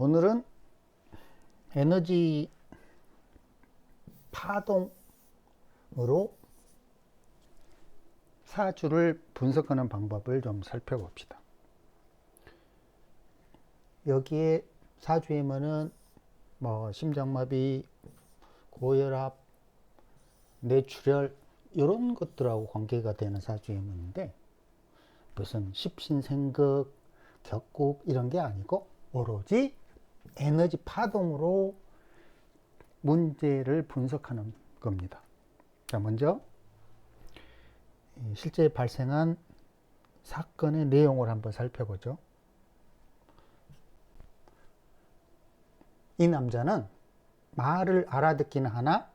오늘은 에너지 파동으로 사주를 분석하는 방법을 좀 살펴봅시다. 여기에 사주에면은 뭐 심장마비, 고혈압, 뇌출혈 이런 것들하고 관계가 되는 사주에문인데 무슨 십신생극, 격국 이런 게 아니고 오로지 에너지 파동으로 문제를 분석하는 겁니다. 자, 먼저 실제 발생한 사건의 내용을 한번 살펴보죠. 이 남자는 말을 알아듣기는 하나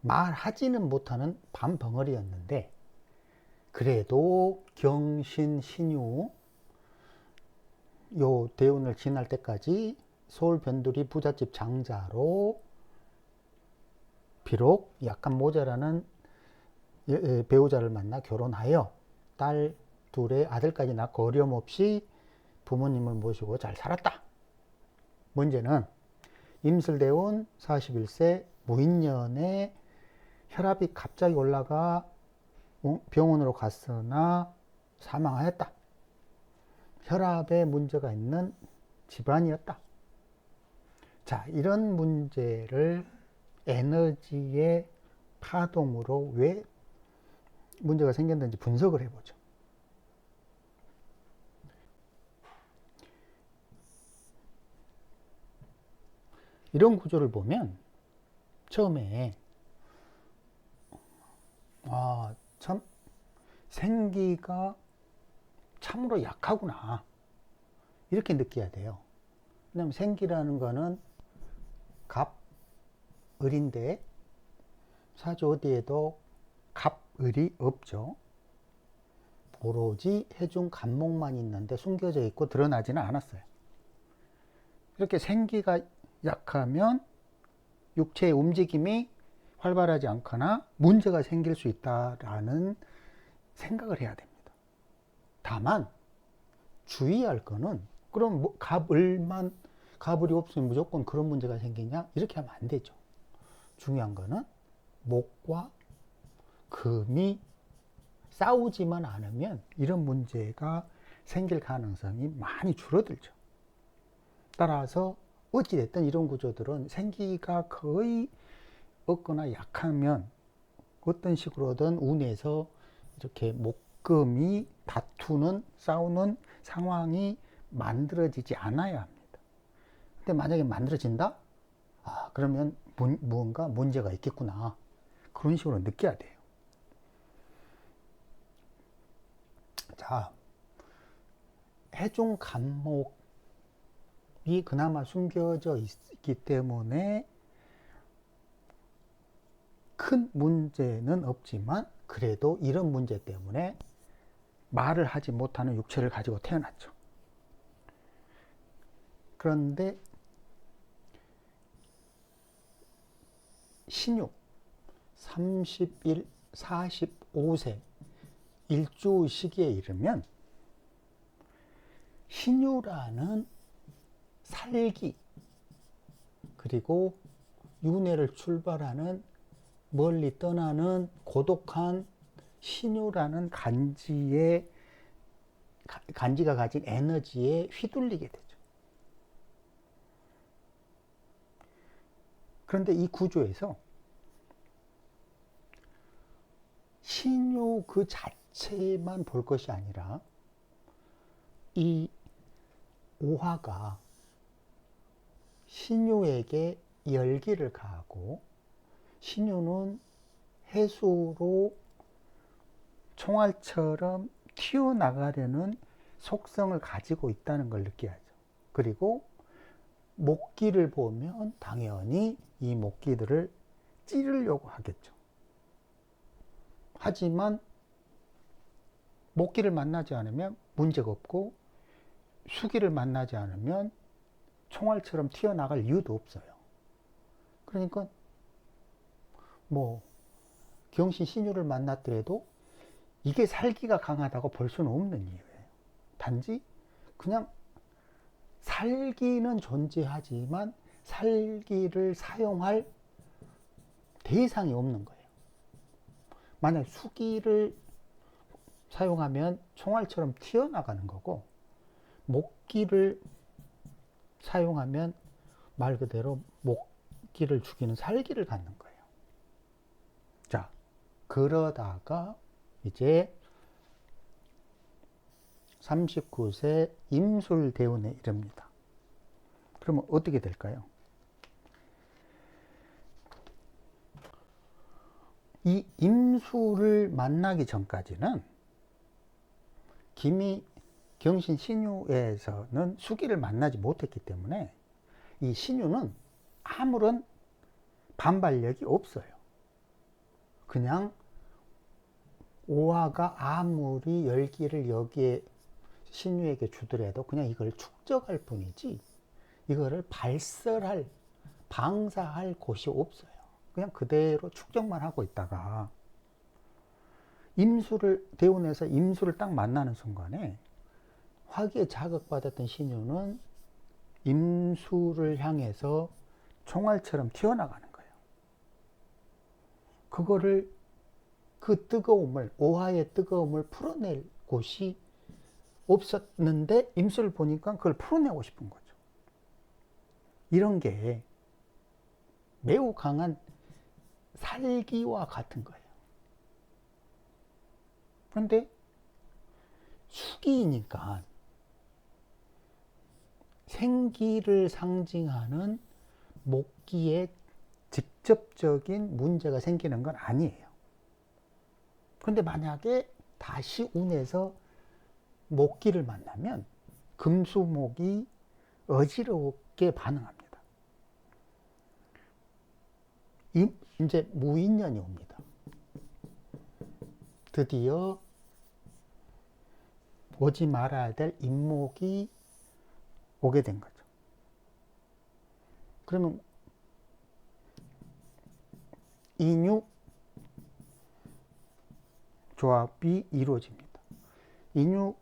말하지는 못하는 밤벙어리였는데 그래도 경신 신유 요 대운을 지날 때까지 서울 변두리 부잣집 장자로 비록 약간 모자라는 배우자를 만나 결혼하여 딸 둘의 아들까지 낳고 어려움 없이 부모님을 모시고 잘 살았다. 문제는 임슬대운 41세 무인년에 혈압이 갑자기 올라가 병원으로 갔으나 사망하였다. 혈압에 문제가 있는 집안이었다. 자, 이런 문제를 에너지의 파동으로 왜 문제가 생겼는지 분석을 해보죠. 이런 구조를 보면 처음에 아, 참 생기가 참으로 약하구나. 이렇게 느껴야 돼요. 왜냐면 생기라는 거는 갑, 을인데 사주 어디에도 갑, 을이 없죠. 오로지 해중 간목만 있는데 숨겨져 있고 드러나지는 않았어요. 이렇게 생기가 약하면 육체의 움직임이 활발하지 않거나 문제가 생길 수 있다라는 생각을 해야 됩니다. 다만 주의할 거는 그럼 뭐 갑을만 갑을이 없으면 무조건 그런 문제가 생기냐 이렇게 하면 안 되죠. 중요한 거는 목과 금이 싸우지만 않으면 이런 문제가 생길 가능성이 많이 줄어들죠. 따라서 어찌됐든 이런 구조들은 생기가 거의 없거나 약하면 어떤 식으로든 운에서 이렇게 목금이 다투는 싸우는 상황이 만들어지지 않아야 합니다. 근데 만약에 만들어진다? 아, 그러면 문, 무언가 문제가 있겠구나. 그런 식으로 느껴야 돼요. 자, 해중 간목이 그나마 숨겨져 있기 때문에 큰 문제는 없지만 그래도 이런 문제 때문에 말을 하지 못하는 육체를 가지고 태어났죠. 그런데 신유 31, 45세 일주 시기에 이르면 신유라는 살기 그리고 윤회를 출발하는 멀리 떠나는 고독한 신유라는 간지의 간지가 가진 에너지에 휘둘리게 되죠. 그런데 이 구조에서 신유 그 자체만 볼 것이 아니라 이 오화가 신유에게 열기를 가하고 신유는 해수로 총알처럼 튀어나가려는 속성을 가지고 있다는 걸 느껴야죠. 그리고 목기를 보면 당연히 이 목기들을 찌르려고 하겠죠. 하지만 목기를 만나지 않으면 문제가 없고 수기를 만나지 않으면 총알처럼 튀어나갈 이유도 없어요. 그러니까 뭐 경신 신유를 만났더라도 이게 살기가 강하다고 볼 수는 없는 이유예요. 단지 그냥 살기는 존재하지만 살기를 사용할 대상이 없는 거예요. 만약 수기를 사용하면 총알처럼 튀어나가는 거고 목기를 사용하면 말 그대로 목기를 죽이는 살기를 갖는 거예요. 자, 그러다가 이제 39세 임술대운에 이릅니다. 그러면 어떻게 될까요? 이 임수를 만나기 전까지는 김이 경신 신유에서는 수기를 만나지 못했기 때문에 이 신유는 아무런 반발력이 없어요. 그냥 오화가 아무리 열기를 여기에 신유에게 주더라도 그냥 이걸 축적할 뿐이지 이거를 발설할 방사할 곳이 없어요. 그냥 그대로 축적만 하고 있다가 임수를 대운에서 임수를 딱 만나는 순간에 화기에 자극받았던 신유는 임수를 향해서 총알처럼 튀어나가는 거예요. 그거를 그 뜨거움을 오화의 뜨거움을 풀어낼 곳이 없었는데 임수를 보니까 그걸 풀어내고 싶은 거죠. 이런 게 매우 강한 살기와 같은 거예요. 그런데 수기이니까 생기를 상징하는 목기에 직접적인 문제가 생기는 건 아니에요. 그런데 만약에 다시 운에서 목기를 만나면 금수목이 어지럽게 반응합니다. 이, 이제 무인년이 옵니다. 드디어 오지 말아야 될 인목이 오게 된 거죠. 그러면 인유 조합이 이루어집니다. 인유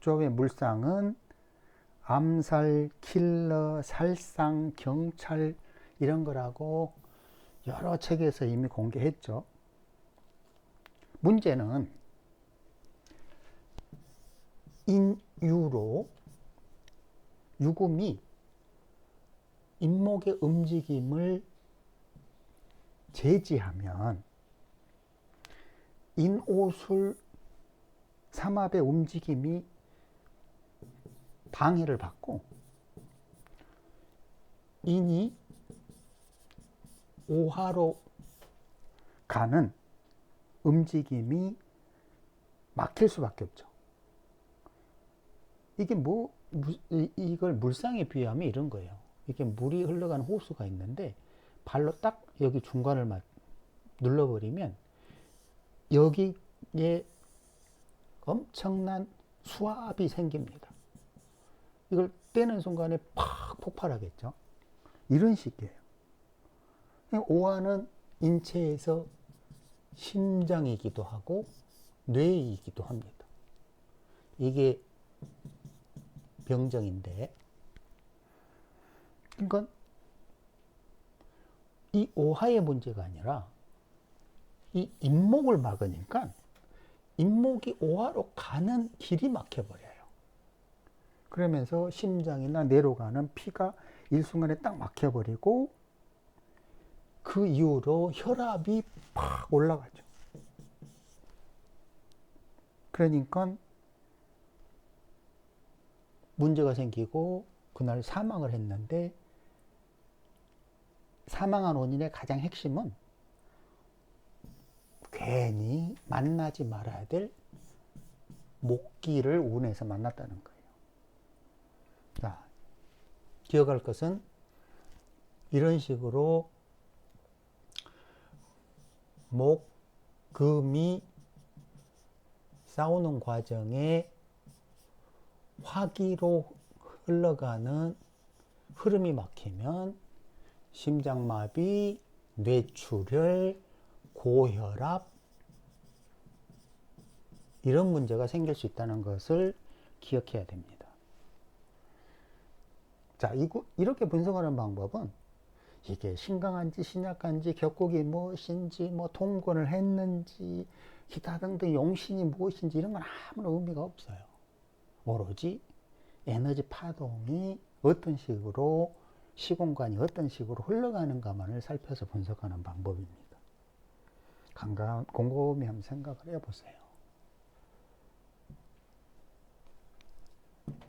조합의 물상은 암살, 킬러, 살상, 경찰 이런 거라고 여러 책에서 이미 공개했죠. 문제는 인유로 유금이 인목의 움직임을 제지하면 인오술 삼합의 움직임이 방해를 받고 인이 오화로 가는 움직임이 막힐 수밖에 없죠. 이게 뭐, 이걸 물상에 비하면 이런 거예요. 이게 물이 흘러가는 호수가 있는데 발로 딱 여기 중간을 눌러버리면 여기에 엄청난 수압이 생깁니다. 이걸 떼는 순간에 팍 폭발하겠죠. 이런 식이에요. 오화는 인체에서 심장이기도 하고 뇌이기도 합니다. 이게 병정인데, 그러니까 이 오화의 문제가 아니라 이 잇목을 막으니까 잇목이 오화로 가는 길이 막혀버려요. 그러면서 심장이나 뇌로 가는 피가 일순간에 딱 막혀버리고 그 이후로 혈압이 팍 올라가죠. 그러니까 문제가 생기고 그날 사망을 했는데 사망한 원인의 가장 핵심은 괜히 만나지 말아야 될 목기를 운에서 만났다는 거예요. 자, 기억할 것은 이런 식으로 목, 금이 싸우는 과정에 화기로 흘러가는 흐름이 막히면 심장마비, 뇌출혈, 고혈압 이런 문제가 생길 수 있다는 것을 기억해야 됩니다. 자, 이렇게 분석하는 방법은 이게 심각한지 심약한지 격곡이 무엇인지 뭐 통근을 했는지 기타 등등 용신이 무엇인지 이런 건 아무런 의미가 없어요. 오로지 에너지 파동이 어떤 식으로 시공간이 어떤 식으로 흘러가는가만을 살펴서 분석하는 방법입니다. 간간 곰곰이 한번 생각을 해보세요.